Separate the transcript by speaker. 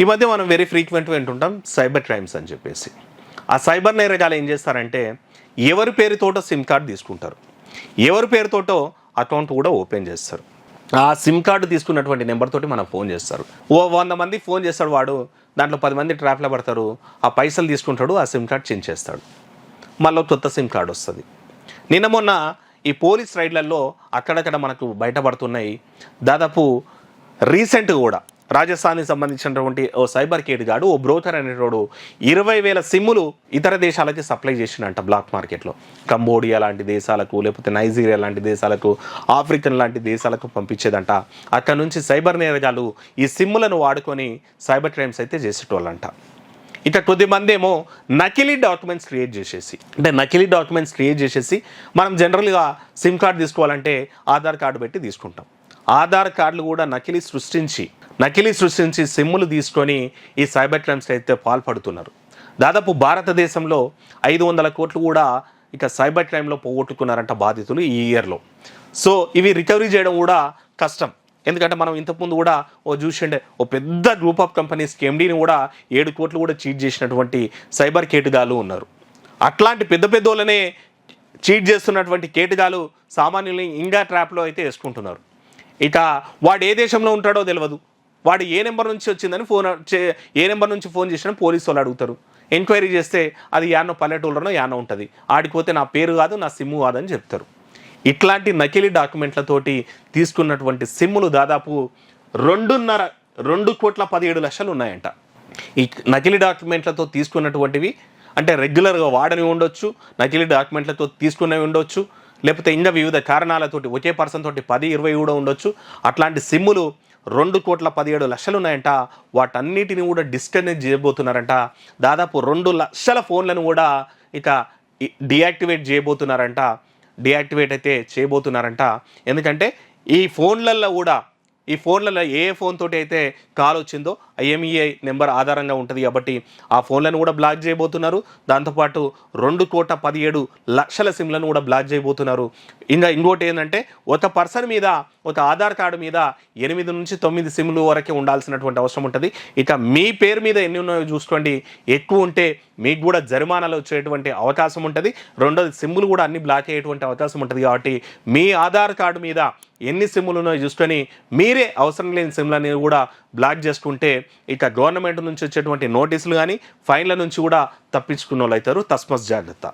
Speaker 1: ఈ మధ్య మనం వెరీ ఫ్రీక్వెంట్ వింటుంటాం సైబర్ క్రైమ్స్ అని చెప్పేసి. ఆ సైబర్ నేరగాలు ఏం చేస్తారంటే ఎవరి పేరుతోటో సిమ్ కార్డు తీసుకుంటారు. ఎవరి పేరుతోటో అకౌంట్ కూడా ఓపెన్ చేస్తారు. ఆ సిమ్ కార్డు తీసుకున్నటువంటి నెంబర్తోటి మనం మనకు ఫోన్ చేస్తారు. ఓ వంద మంది ఫోన్ చేస్తాడు వాడు దాంట్లో పది మంది ట్రాప్లో పడతారు ఆ పైసలు తీసుకుంటాడు ఆ సిమ్ కార్డు చేంజ్ చేస్తాడు మళ్ళీ కొత్త సిమ్ కార్డు వస్తుంది. నిన్న మొన్న ఈ పోలీస్ రైడ్లలో అక్కడక్కడ మనకు బయటపడుతున్నాయి. దాదాపు రీసెంట్ కూడా రాజస్థాన్కి సంబంధించినటువంటి ఓ సైబర్ కేట్ గాడు ఓ బ్రోకర్ అనేటోడు ఇరవై వేల సిమ్ములు ఇతర దేశాలకి సప్లై చేసినంట బ్లాక్ మార్కెట్లో. కంబోడియా లాంటి దేశాలకు లేకపోతే నైజీరియా లాంటి దేశాలకు ఆఫ్రికన్ లాంటి దేశాలకు పంపించేదంట. అక్కడ నుంచి సైబర్ నేరగాళ్ళు ఈ సిమ్ములను వాడుకొని సైబర్ క్రైమ్స్ అయితే చేసేటోళ్ళంట. ఇక కొద్దిమంది ఏమో నకిలీ డాక్యుమెంట్స్ క్రియేట్ చేసేసి అంటే నకిలీ డాక్యుమెంట్స్ క్రియేట్ చేసేసి మనం జనరల్గా సిమ్ కార్డు తీసుకోవాలంటే ఆధార్ కార్డు పెట్టి తీసుకుంటాం. ఆధార్ కార్డులు కూడా నకిలీ సృష్టించి నకిలీ సృష్టించి సిమ్ములు తీసుకొని ఈ సైబర్ క్రైమ్స్ అయితే పాల్పడుతున్నారు. దాదాపు భారతదేశంలో ఐదు వందల కోట్లు కూడా ఇక సైబర్ క్రైమ్లో పోగొట్టుకున్నారంట బాధితులు ఈ ఇయర్లో. సో ఇవి రికవరీ చేయడం కూడా కష్టం. ఎందుకంటే మనం ఇంతకుముందు కూడా ఓ చూసిండే ఓ పెద్ద గ్రూప్ ఆఫ్ కంపెనీస్ ఎండీని కూడా ఏడు కోట్లు కూడా చీట్ చేసినటువంటి సైబర్ కేటుగాలు ఉన్నారు. అట్లాంటి పెద్ద పెద్దోళ్ళనే చీట్ చేస్తున్నటువంటి కేటుగాలు సామాన్యుల్ని ఇంకా ట్రాప్లో అయితే వేసుకుంటున్నారు. ఇక వాడు ఏ దేశంలో ఉంటాడో తెలియదు వాడు ఏ నెంబర్ నుంచి వచ్చిందని ఫోన్ చే- ఏ నెంబర్ నుంచి ఫోన్ చేసినా పోలీసు వాళ్ళు అడుగుతారు. ఎంక్వైరీ చేస్తే అది యానో పల్లెటూళ్ళలో యానో ఉంటుంది. ఆడిపోతే నా పేరు కాదు నా సిమ్ము కాదని చెప్తారు. ఇట్లాంటి నకిలీ డాక్యుమెంట్లతోటి తీసుకున్నటువంటి సిమ్ములు దాదాపు రెండున్నర రెండు కోట్ల పదిహేడు లక్షలు ఉన్నాయంట. ఈ నకిలీ డాక్యుమెంట్లతో తీసుకున్నటువంటివి అంటే రెగ్యులర్గా వాడని ఉండొచ్చు నకిలీ డాక్యుమెంట్లతో తీసుకునేవి ఉండొచ్చు లేకపోతే ఇంకా వివిధ కారణాలతోటి ఒకే పర్సన్ తోటి పది ఇరవై కూడా ఉండొచ్చు. అట్లాంటి సిమ్ములు రెండు కోట్ల పదిహేడు లక్షలు ఉన్నాయంట వాటన్నిటిని కూడా డిస్కనెక్ట్ చేయబోతున్నారంట. దాదాపు రెండు లక్షల ఫోన్లను కూడా ఇక డియాక్టివేట్ చేయబోతున్నారంట. డియాక్టివేట్ అయితే చేయబోతున్నారంట. ఎందుకంటే ఈ ఫోన్లలో కూడా ఈ ఫోన్లలో ఏ ఫోన్ తోటి అయితే కాల్ వచ్చిందో ఐఎంఈఐ నెంబర్ ఆధారంగా ఉంటుంది కాబట్టి ఆ ఫోన్లను కూడా బ్లాక్ చేయబోతున్నారు. దాంతోపాటు రెండు కోట్ల పదిహేడు లక్షల సిమ్లను కూడా బ్లాక్ చేయబోతున్నారు. ఇంకా ఇంకోటి ఏంటంటే ఒక పర్సన్ మీద ఒక ఆధార్ కార్డు మీద ఎనిమిది నుంచి తొమ్మిది సిమ్లు వరకే ఉండాల్సినటువంటి అవసరం ఉంటుంది. ఇక మీ పేరు మీద ఎన్ని ఉన్నాయో చూసుకోండి. ఎక్కువ ఉంటే మీకు కూడా జరిమానాలు వచ్చేటువంటి అవకాశం ఉంటుంది. రెండోది సిమ్లు కూడా అన్ని బ్లాక్ అయ్యేటువంటి అవకాశం ఉంటుంది కాబట్టి మీ ఆధార్ కార్డు మీద ఎన్ని సిమ్ములు ఉన్నాయో చూసుకొని మీరే అవసరం లేని సిమ్లని కూడా బ్లాక్ చేసుకుంటే ఇక గవర్నమెంట్ నుంచి వచ్చేటువంటి నోటీసులు కానీ ఫైన్ల నుంచి కూడా తప్పించుకున్న వాళ్ళు అవుతారు తస్మస్ జాగ్రత్త.